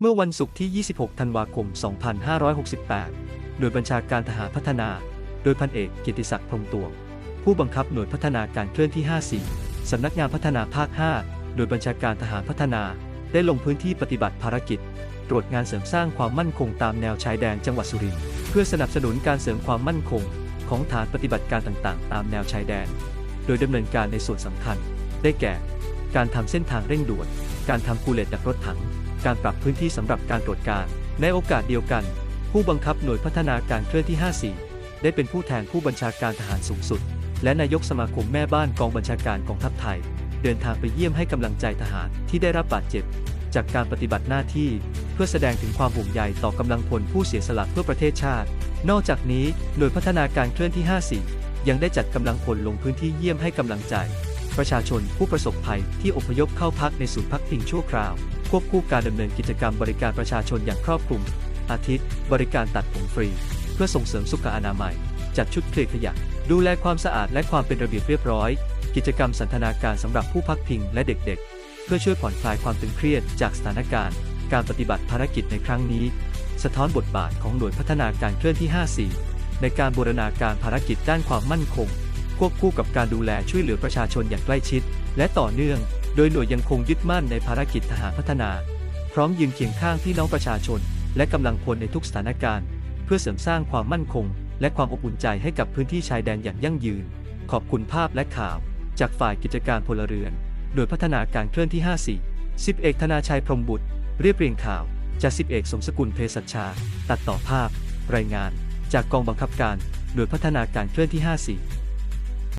เมื่อวันศุกร์ที่ 26 ธันวาคม 2568 หน่วยบัญชาการทหารพัฒนา โดยพันเอกกียรติศักดิ์พรมตวง ผู้บังคับหน่วยพัฒนาการเคลื่อนที่ 54 สำนักงานพัฒนาภาค 5 โดยบัญชาการทหารพัฒนา ได้ลงพื้นที่ปฏิบัติภารกิจ ตรวจงานเสริมสร้างความมั่นคงตามแนวชายแดนจังหวัดสุรินทร์ เพื่อสนับสนุนการเสริมความมั่นคง ของฐานปฏิบัติการต่างๆ ตามแนวชายแดน โดยดำเนินการในส่วนสำคัญ ได้แก่ การทำเส้นทางเร่งด่วน การทำคูเลตดักรถถัง การปรับพื้นที่สำหรับการตรวจการ ในโอกาสเดียวกัน ผู้บังคับหน่วยพัฒนาการเคลื่อนที่ 54 ได้เป็นผู้แทนผู้บัญชาการทหารสูงสุด และนายกสมาคมแม่บ้านกองบัญชาการกองทัพไทย เดินทางไปเยี่ยมให้กำลังใจทหารที่ได้รับบาดเจ็บ จากการปฏิบัติหน้าที่ เพื่อแสดงถึงความห่วงใยต่อกำลังพลผู้เสียสละเพื่อประเทศชาติ นอกจากนี้หน่วยพัฒนาการเคลื่อนที่ 54 ยังได้จัดกำลังพลลงพื้นที่เยี่ยมให้กำลังใจ ประชาชนผู้ประสบภัยที่อพยพเข้าพักในศูนย์พักพิงชั่วคราว ควบคู่การดำเนินกิจกรรมบริการประชาชนอย่างครอบคลุม อาทิตย์บริการตัดผมฟรี เพื่อส่งเสริมสุขอนามัย จัดชุดเคลียร์ขยะ ดูแลความสะอาดและความเป็นระเบียบเรียบร้อย กิจกรรมสันทนาการสำหรับผู้พักพิงและเด็กๆ เพื่อช่วยผ่อนคลายความตึงเครียดจากสถานการณ์ การปฏิบัติภารกิจในครั้งนี้ สะท้อนบทบาทของหน่วยพัฒนาการเคลื่อนที่ 54 ในการบูรณาการภารกิจด้านความมั่นคง ควบคู่กับการดูแลช่วยเหลือประชาชนอย่างใกล้ชิด และต่อเนื่อง โดยหน่วยยังคงยึดมั่นในภารกิจทหารพัฒนา พร้อมยืนเคียงข้างพี่น้องประชาชน และกำลังพลในทุกสถานการณ์ เพื่อเสริมสร้างความมั่นคง และความอบอุ่นใจให้กับพื้นที่ชายแดนอย่างยั่งยืน ขอบคุณภาพและข่าว จากฝ่ายกิจการพลเรือน โดยพัฒนาการเคลื่อนที่ 54 10เอกธนาชัยพรมบุตร เรียบเรียงข่าว จาก10เอกสมสกุลเพศัชชา ตัดต่อภาพ รายงาน จากกองบังคับการโดยพัฒนาการเคลื่อนที่ 54